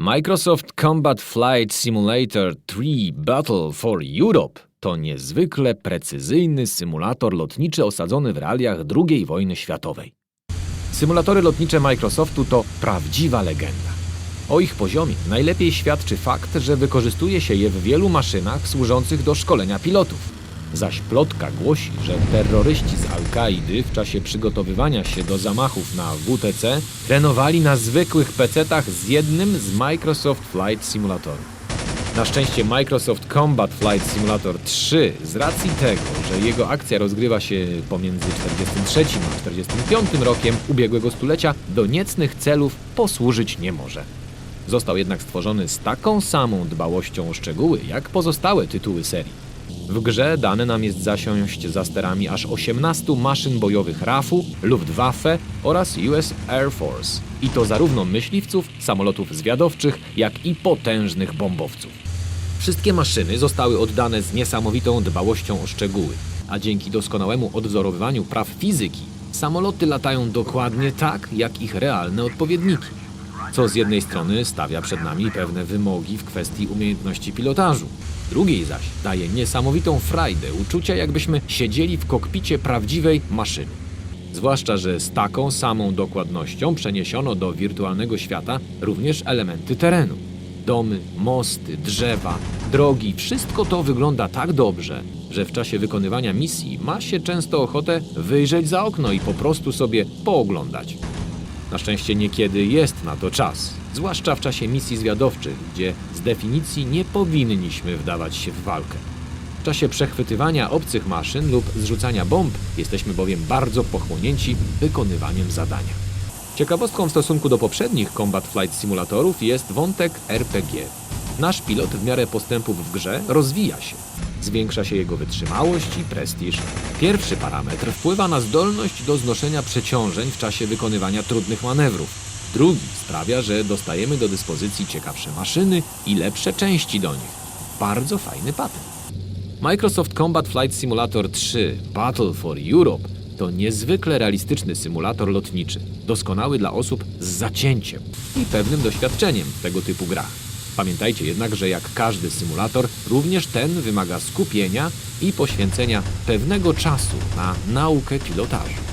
Microsoft Combat Flight Simulator 3 Battle for Europe to niezwykle precyzyjny symulator lotniczy osadzony w realiach II wojny światowej. Symulatory lotnicze Microsoftu to prawdziwa legenda. O ich poziomie najlepiej świadczy fakt, że wykorzystuje się je w wielu maszynach służących do szkolenia pilotów. Zaś plotka głosi, że terroryści z Al-Kaidy w czasie przygotowywania się do zamachów na WTC trenowali na zwykłych PC-tach z jednym z Microsoft Flight Simulatorów. Na szczęście Microsoft Combat Flight Simulator 3 z racji tego, że jego akcja rozgrywa się pomiędzy 43 a 45 rokiem ubiegłego stulecia, do niecnych celów posłużyć nie może. Został jednak stworzony z taką samą dbałością o szczegóły, jak pozostałe tytuły serii. W grze dane nam jest zasiąść za sterami aż 18 maszyn bojowych RAF-u, Luftwaffe oraz US Air Force. I to zarówno myśliwców, samolotów zwiadowczych, jak i potężnych bombowców. Wszystkie maszyny zostały oddane z niesamowitą dbałością o szczegóły, a dzięki doskonałemu odwzorowywaniu praw fizyki, samoloty latają dokładnie tak, jak ich realne odpowiedniki. Co z jednej strony stawia przed nami pewne wymogi w kwestii umiejętności pilotażu, drugiej zaś daje niesamowitą frajdę uczucia, jakbyśmy siedzieli w kokpicie prawdziwej maszyny. Zwłaszcza, że z taką samą dokładnością przeniesiono do wirtualnego świata również elementy terenu. Domy, mosty, drzewa, drogi, wszystko to wygląda tak dobrze, że w czasie wykonywania misji ma się często ochotę wyjrzeć za okno i po prostu sobie pooglądać. Na szczęście niekiedy jest na to czas, zwłaszcza w czasie misji zwiadowczych, gdzie z definicji nie powinniśmy wdawać się w walkę. W czasie przechwytywania obcych maszyn lub zrzucania bomb jesteśmy bowiem bardzo pochłonięci wykonywaniem zadania. Ciekawostką w stosunku do poprzednich Combat Flight Simulatorów jest wątek RPG. Nasz pilot w miarę postępów w grze rozwija się. Zwiększa się jego wytrzymałość i prestiż. Pierwszy parametr wpływa na zdolność do znoszenia przeciążeń w czasie wykonywania trudnych manewrów. Drugi sprawia, że dostajemy do dyspozycji ciekawsze maszyny i lepsze części do nich. Bardzo fajny patent. Microsoft Combat Flight Simulator 3 Battle for Europe to niezwykle realistyczny symulator lotniczy, doskonały dla osób z zacięciem i pewnym doświadczeniem w tego typu grach. Pamiętajcie jednak, że jak każdy symulator, również ten wymaga skupienia i poświęcenia pewnego czasu na naukę pilotażu.